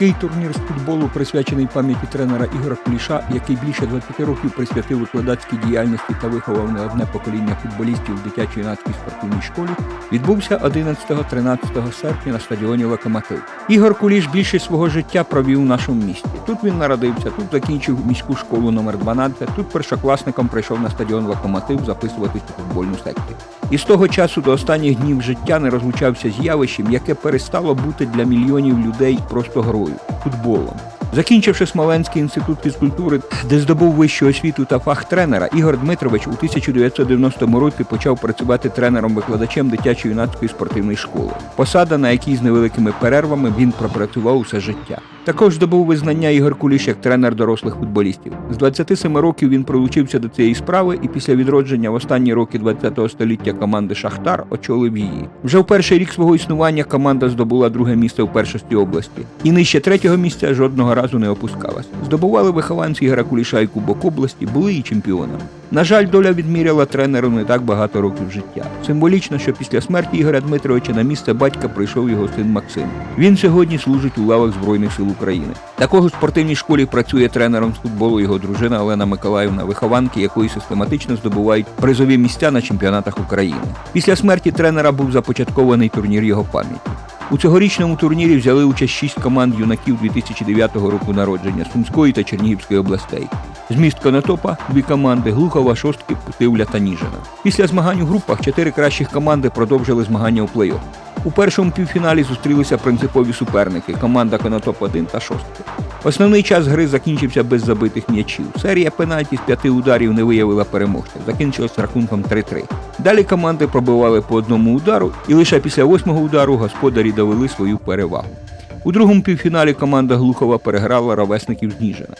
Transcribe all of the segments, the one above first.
Міський турнір з футболу присвячений пам'яті тренера Ігора Куліша, який більше 20 років присвятив викладацькій діяльності та виховав не одне покоління футболістів у дитячо-юнацькій спортивній школі, відбувся 11-13 серпня на стадіоні Локомотив. Ігор Куліш більшість свого життя провів у нашому місті. Тут він народився, тут закінчив міську школу номер 12 тут першокласником прийшов на стадіон Локомотив записуватись у футбольну секцію. І з того часу до останніх днів життя не розлучався з явищем, яке перестало бути для мільйонів людей просто грою футболом. Закінчивши Смоленський інститут фізкультури, де здобув вищу освіту та фах тренера, Ігор Дмитрович у 1990 році почав працювати тренером-викладачем дитячої юнацької спортивної школи. Посада, на якій з невеликими перервами він пропрацював усе життя. Також здобув визнання Ігор Куліш як тренер дорослих футболістів. З 27 років він пролучився до цієї справи і після відродження в останні роки ХХ століття команди Шахтар очолив її. Вже в перший рік свого існування команда здобула друге місце в першості області. І нижче третього місця жодного разу не опускалась. Здобували вихованці Ігора Куліша і Кубок області, були і чемпіонами. На жаль, доля відміряла тренеру не так багато років життя. Символічно, що після смерті Ігоря Дмитровича на місце батька прийшов його син Максим. Він сьогодні служить у лавах Збройних сил України. Також у спортивній школі працює тренером з футболу його дружина Олена Миколаївна, вихованки якої систематично здобувають призові місця на чемпіонатах України. Після смерті тренера був започаткований турнір його пам'яті. У цьогорічному турнірі взяли участь шість команд юнаків 2009 року народження Сумської та Чернігівської областей. З міст Конотопа дві команди Глухова, Шостки, Путивля та Ніжина. Після змагань у групах чотири кращих команди продовжили змагання у плей-офф. У першому півфіналі зустрілися принципові суперники команда Конотоп 1 та Шостки. Основний час гри закінчився без забитих м'ячів. Серія пенальті з п'яти ударів не виявила переможця. Закінчилась рахунком 3-3. Далі команди пробивали по одному удару, і лише після восьмого удару господарі довели свою перевагу. У другому півфіналі команда Глухова переграла ровесників з Ніжина.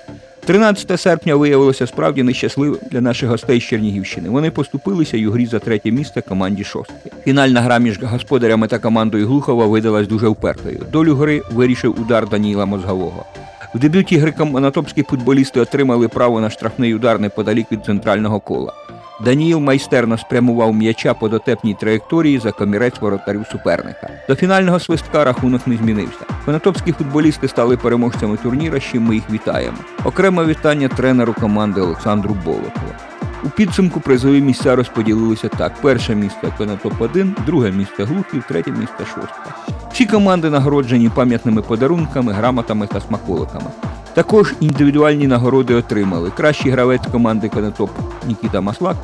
13 серпня виявилося справді нещасливим для наших гостей з Чернігівщини. Вони поступилися й у грі за третє місце команді шостки. Фінальна гра між господарями та командою Глухова видалась дуже впертою. Долю гри вирішив удар Даніїла Мозгового. В дебюті гри конотопські футболісти отримали право на штрафний удар неподалік від центрального кола. Даніїл майстерно спрямував м'яча по дотепній траєкторії за комірець воротарів суперника. До фінального свистка рахунок не змінився. Конотопські футболісти стали переможцями турніра, чим ми їх вітаємо. Окреме вітання тренеру команди Олександру Болотова. У підсумку призові місця розподілилися так: перше місце Конотоп 1 друге місце Глухів, третє місце Шостка. Всі команди нагороджені пам'ятними подарунками, грамотами та смаколиками. Також індивідуальні нагороди отримали кращий гравець команди Конотоп Нікіта Маслак,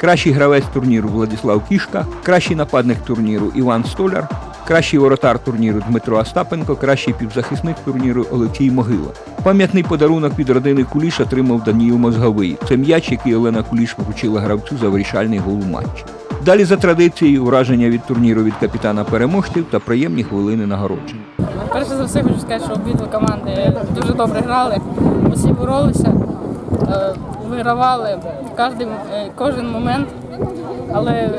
кращий гравець турніру Владислав Кішка, кращий нападник турніру Іван Столяр, кращий воротар турніру Дмитро Остапенко, кращий півзахисник турніру Олексій Могила. Пам'ятний подарунок від родини Куліш отримав Даніїл Мозговий. Це м'яч, який Олена Куліш вручила гравцю за вирішальний гол у матчі. Далі за традицією враження від турніру від капітана переможців та приємні хвилини нагородження. Перше за все хочу сказати, що обидві команди дуже добре грали. Усі боролися, е, вигравали кожен, кожен момент. Але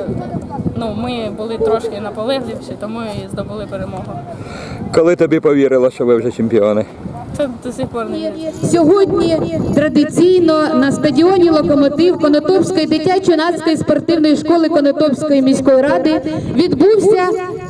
ну, ми були трошки наполегливіші, тому і здобули перемогу. Коли тобі повірила, що ви вже чемпіони? Це до сих пор не вірю. Сьогодні традиційно на стадіоні Локомотив Конотопської дитячо-юнацької спортивної школи Конотопської міської ради відбувся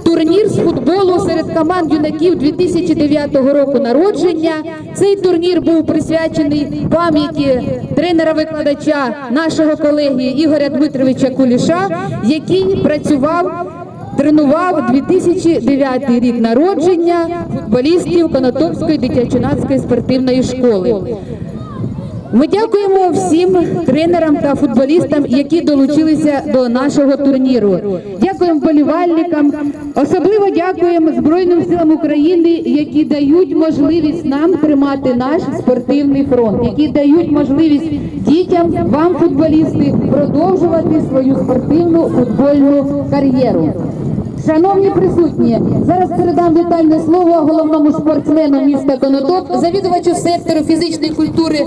турнір з футболу серед команд юнаків 2009 року народження. Цей турнір був присвячений пам'яті тренера-викладача нашого колеги Ігоря Дмитровича Куліша, який працював тренував 2009 рік народження футболістів Конотопської дитячо-юнацької спортивної школи. Ми дякуємо всім тренерам та футболістам, які долучилися до нашого турніру. Дякуємо вболівальникам. Особливо дякуємо Збройним силам України, які дають можливість нам тримати наш спортивний фронт, які дають можливість дітям, вам, футболісти, продовжувати свою спортивну футбольну кар'єру. Шановні присутні, зараз передам вітальне слово головному спортсмену міста Конотоп, завідувачу сектору фізичної культури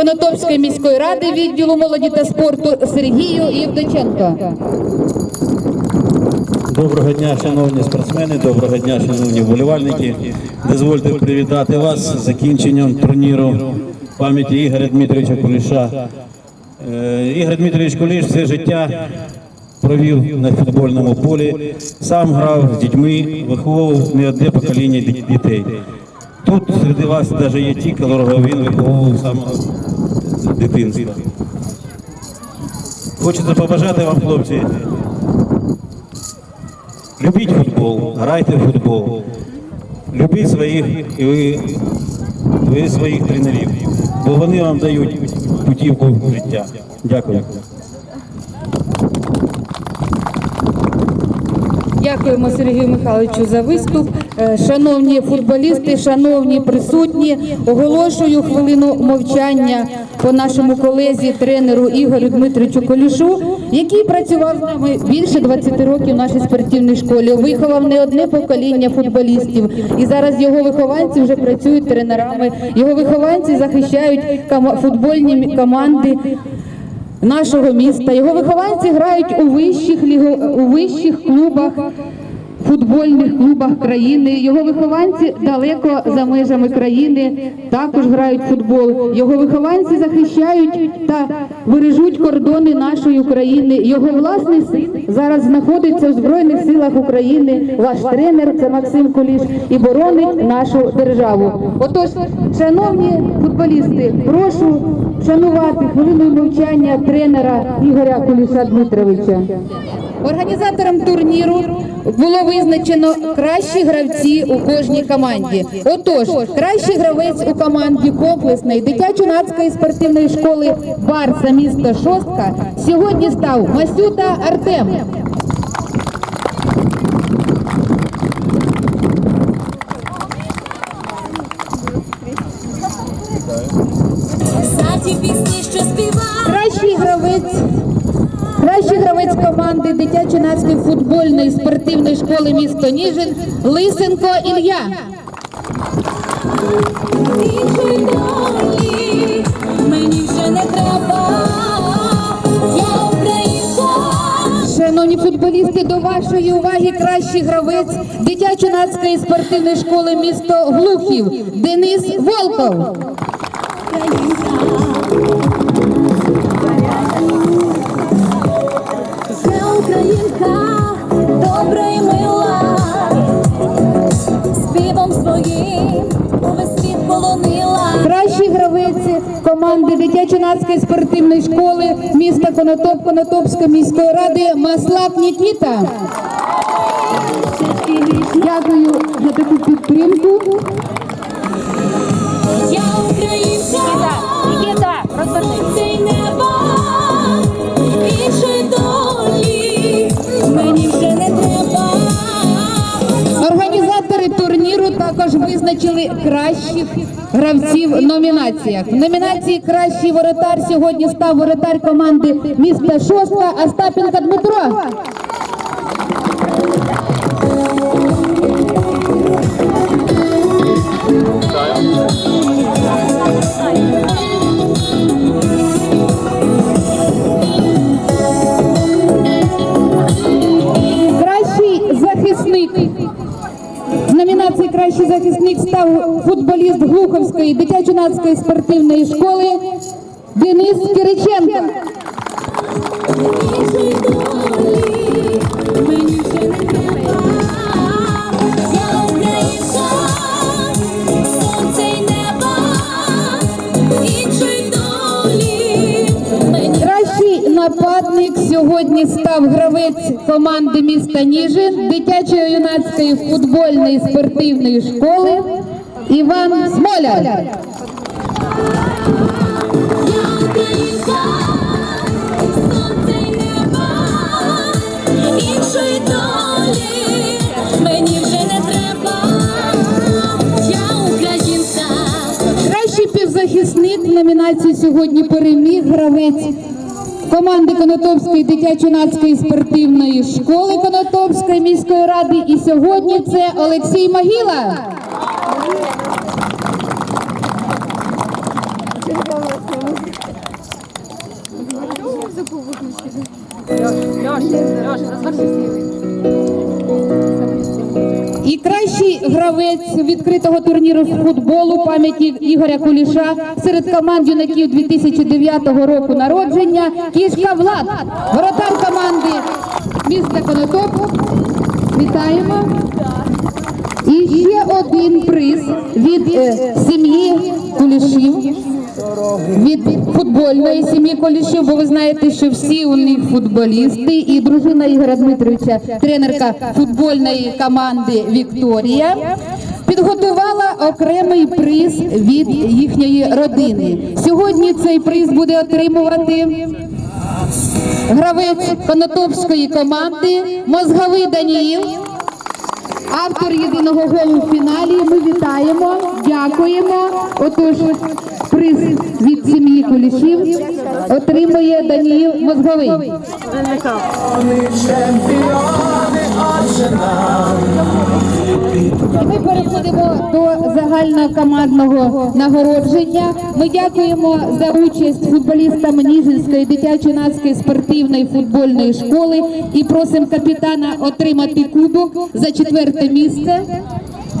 Конотопської міської ради відділу молоді та спорту Сергію Євдоченко. Доброго дня, шановні спортсмени, доброго дня, шановні вболівальники. Дозвольте привітати вас з закінченням турніру пам'яті Ігоря Дмитровича Куліша. Е, Ігор Дмитрович Куліш все життя провів на футбольному полі, сам грав з дітьми, виховував не одне покоління дітей. Тут серед вас навіть є ті, кого він виховував самого дитинства. Хочеться побажати вам, хлопці, любіть футбол, грайте в футбол, любіть своїх і ви, ви своїх тренерів, бо вони вам дають путівку в життя. Дякую. Дякуємо Сергію Михайловичу за виступ. Е, Шановні футболісти, шановні присутні, оголошую хвилину мовчання по нашому колезі, тренеру Ігорю Дмитричу Колішу, який працював з нами більше 20 років в нашій спортивній школі. Виховав не одне покоління футболістів. І зараз його вихованці вже працюють тренерами. Його вихованці захищають футбольні команди нашого міста. Його вихованці грають у вищих ліго- у вищих клубах. Футбольних клубах країни його вихованці далеко за межами країни також грають в футбол. Його вихованці захищають та бережуть кордони нашої України. Його власний син зараз знаходиться в збройних силах України. Ваш тренер це Максим Куліш і боронить нашу державу. Отож, шановні футболісти, прошу шанувати хвилиною мовчання тренера Ігоря Куліша Дмитровича. Організатором турніру було визначено кращі гравці у кожній команді. Отож, кращий гравець у команді комплексної дитячо-нацької спортивної школи Барса міста Шостка сьогодні став Масюта Артем. За пісні, що співав, Кращий гравець. Кращий гравець команди дитячо-нацької футбольної спортивної школи місто Ніжин Лисенко Ілля. мені вже не треба. Шановні футболісти, до вашої уваги кращий гравець дитячо-нацької спортивної школи місто Глухів Денис Волков. Команди дитячо-нацької спортивної школи міста Конотоп Конотопської міської ради Маслак Нікіта. Дякую за таку підтримку. Гравців в номінаціях. В номінації Кращий воротар сьогодні став воротар команди міста Шостка Остапенко Дмитро. Кращий став футболіст Глуховської дитячо-нацької спортивної школи Денис Кириченко. Нападник сьогодні став гравець команди міста Ніжин дитячої юнацької футбольної спортивної школи Іван Смоляр. Іншої долі мені вже не треба. Я українка. Кращий півзахисник номінації сьогодні переміг гравець команди Конотопської дитячо-нацької спортивної школи Конотопської міської ради. І сьогодні це Олексій Могила. І кращий гравець відкритого турніру з футболу пам'яті Ігоря Куліша серед команд юнаків 2009 року народження Кішка Влад, воротар команди міста Конотоп. Вітаємо. І ще один приз від е, сім'ї Кулішів, від футбольної сім'ї Кулішів, бо ви знаєте, що всі у них футболісти, і дружина Ігоря Дмитровича, тренерка футбольної команди Вікторія. Підготувала окремий приз від їхньої родини. Сьогодні цей приз буде отримувати гравець Конотопської команди Мозговий Даніїл. Автор єдиного голу в фіналі. Ми вітаємо, дякуємо. Отож, приз від сім'ї Кулішів отримує Даніїл Мозговий. Ми переходимо до загальнокомандного нагородження. Ми дякуємо за участь футболістам Ніжинської дитячо-юнацької спортивної футбольної школи і просимо капітана отримати кубок за четверте місце.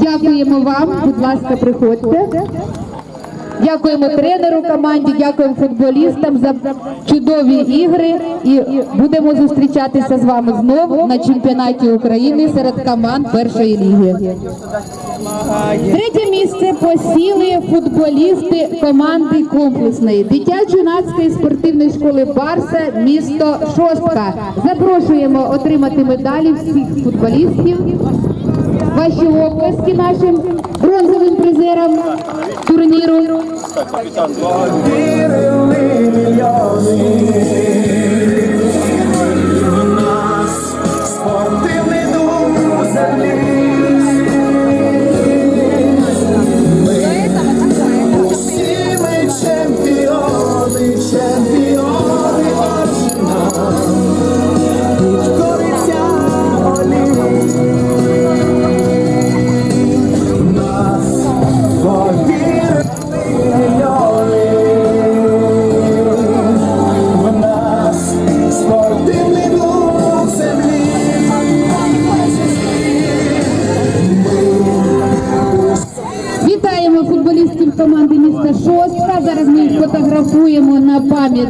Дякуємо вам, будь ласка, приходьте. Дякуємо тренеру команді, дякуємо футболістам за чудові ігри. І будемо зустрічатися з вами знову на чемпіонаті України серед команд першої ліги. Третє місце посіли футболісти команди комплексної дитячо-юнацької спортивної школи Барса, місто Шостка. Запрошуємо отримати медалі всіх футболістів. Ваші оплески нашим бронзовим призерам турніру. Спортивний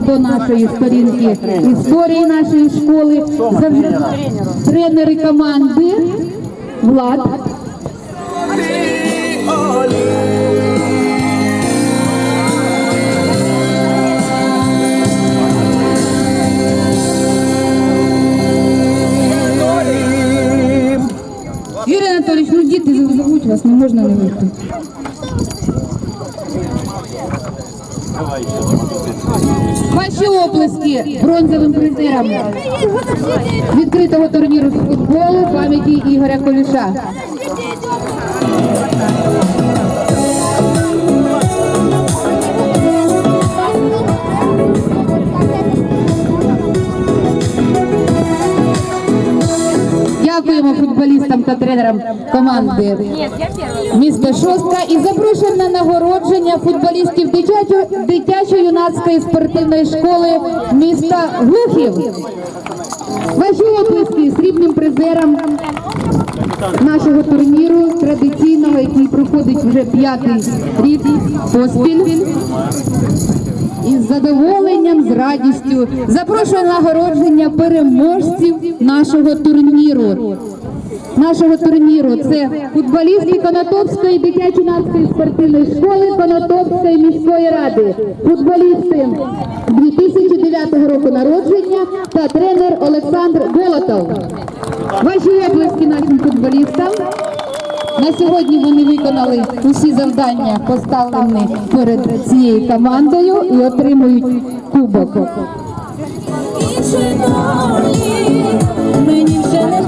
до нашої сторінки історії нашої школи. Тренери команди Влад. Юрій Анатолійович, ну діти зовуть вас, не можна не вийти. Ваші оплески бронзовим призерам відкритого турніру з футболу пам'яті Ігоря Коліша. Футболістам та тренерам команди міста Шостка і запрошуємо на нагородження футболістів дитячо- дитячо-юнацької спортивної школи міста Глухів. Ваші оплески срібним призерам нашого турніру традиційного, який проходить вже п'ятий рік поспіль. Із задоволенням, з радістю запрошую нагородження переможців нашого турніру. Нашого турніру це футболістки Конотопської дитячо-юнацької спортивної школи Конотопської міської ради, футболісти 2009 року народження та тренер Олександр Голотов. Ваші оплески нашим футболістам. На сьогодні вони виконали усі завдання, поставлені перед цією командою, і отримують кубок. Мені вже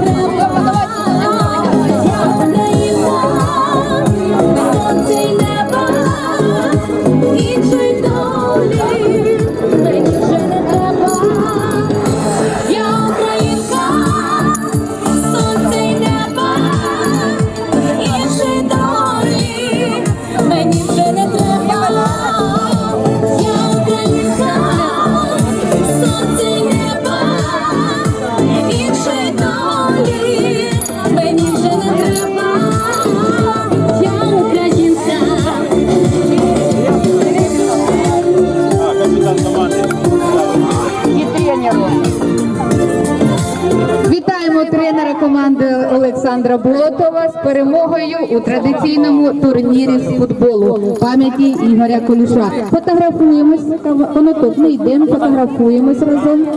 у традиційному турнірі з футболу пам'яті Ігоря Куліша. Фотографуємось, воно тут ми йдемо, фотографуємось разом.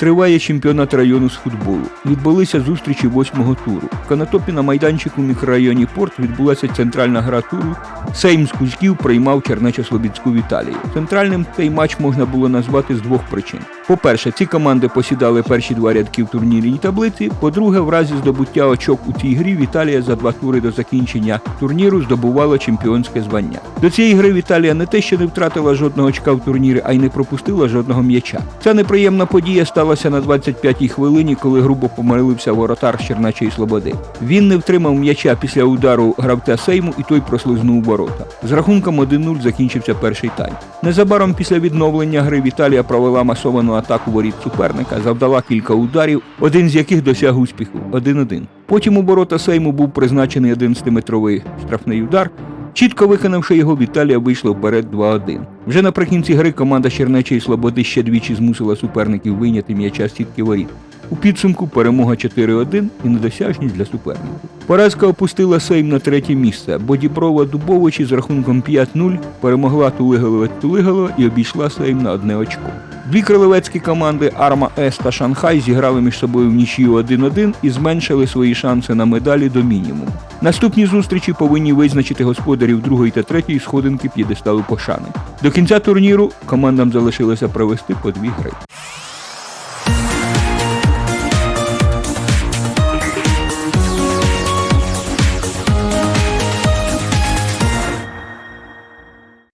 Триває чемпіонат району з футболу. Відбулися зустрічі восьмого туру. В Канатопі на майданчику в мікрорайоні Порт відбулася центральна гра туру. Сейм з Кузьків приймав Чернечо-Слобідську Віталію. Центральним цей матч можна було назвати з двох причин. По-перше, ці команди посідали перші два рядки в турнірній таблиці. По-друге, в разі здобуття очок у цій грі Віталія за два тури до закінчення турніру здобувала чемпіонське звання. До цієї гри Віталія не те, що не втратила жодного очка в турнірі, а й не пропустила жодного м'яча. Ця неприємна подія сталася на 25-й хвилині, коли грубо помилився воротар з Черначої Слободи. Він не втримав м'яча після удару гравця Сейму, і той прослизнув ворота. З рахунком 1-0 закінчився перший тайм. Незабаром після відновлення гри Віталія провела масовану атаку воріт суперника, завдала кілька ударів, один з яких досяг успіху 1-1. Потім у ворота Сейму був призначений 11-метровий штрафний удар. Чітко виконавши його, Віталія вийшла вперед 2-1. Вже наприкінці гри команда Чернечої Слободи ще двічі змусила суперників вийняти м'яча з сітки воріт. У підсумку перемога 4-1 і недосяжність для суперників. Поразка опустила Сейм на третє місце, бо Діпрова Дубовичі з рахунком 5-0 перемогла Тулиголовець Тулиголова і обійшла Сейм на одне очко. Дві крилевецькі команди Арма С та Шанхай зіграли між собою в нічию 1-1 і зменшили свої шанси на медалі до мінімуму. Наступні зустрічі повинні визначити господарів другої та третьої сходинки п'єдесталу пошани. До кінця турніру командам залишилося провести по дві гри.